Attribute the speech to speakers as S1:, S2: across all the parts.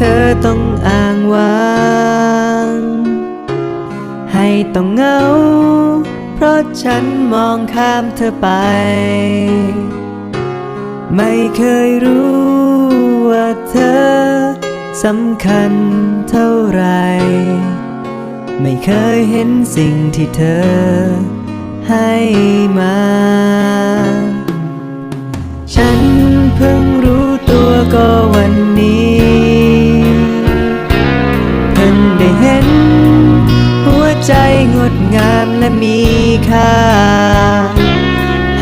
S1: เธอต้องอ้างว้างให้ต้องเหงา เพราะฉันมองข้ามเธอไป ไม่เคยรู้ว่าเธอสำคัญเท่าไร ไม่เคยเห็นสิ่งที่เธอให้มา ฉันเพิ่ง เห็น หัวใจงดงามและมีค่า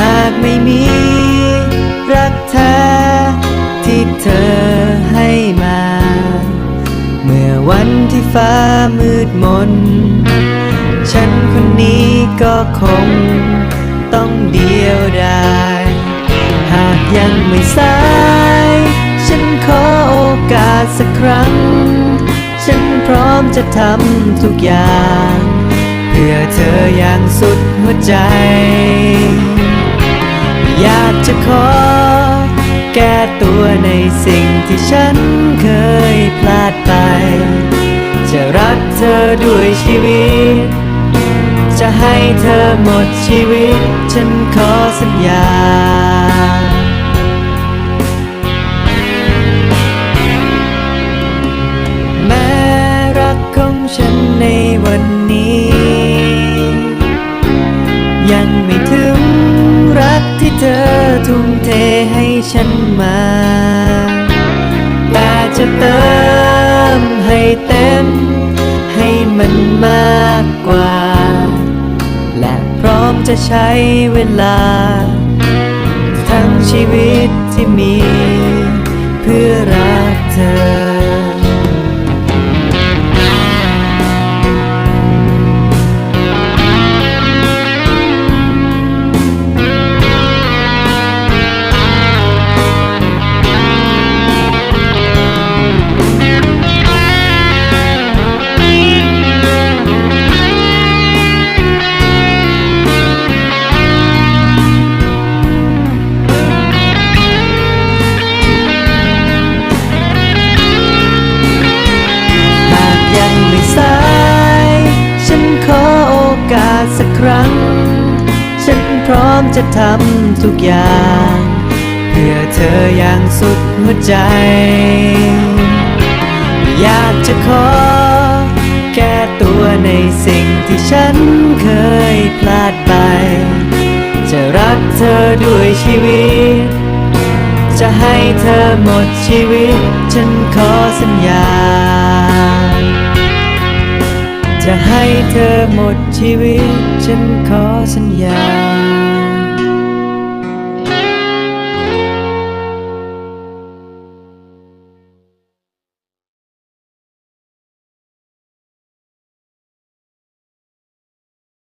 S1: หากไม่มีรักแท้ที่เธอให้มา เมื่อวันที่ฟ้ามืดมน ฉันคนนี้ก็คงต้องเดียวดายหากยังไม่สาย ฉันขอโอกาสสักครั้ง ฉันพร้อมจะทำทุกอย่าง เพื่อเธออย่างสุดหัวใจ อยากจะขอ แก้ตัวในสิ่งที่ฉันเคยพลาดไป จะรักเธอด้วยชีวิต จะให้เธอหมดชีวิต ฉันขอสัญญา วันนี้ ยังไม่ถึงรักที่เธอทุ่มเทให้ฉันมาแต่จะเติมให้เต็ม ให้มันมากกว่า และพร้อมจะใช้เวลา ทั้งชีวิตที่มี เพื่อรักเธอ พร้อมจะทำทุกอย่าง เพื่อเธออย่างสุดหัวใจ อยากจะขอ แก้ตัวในสิ่งที่ฉันเคยพลาดไป จะรักเธอด้วยชีวิต จะให้เธอหมดชีวิต ฉันขอสัญญา จะให้เธอหมดชีวิต ฉันขอสัญญา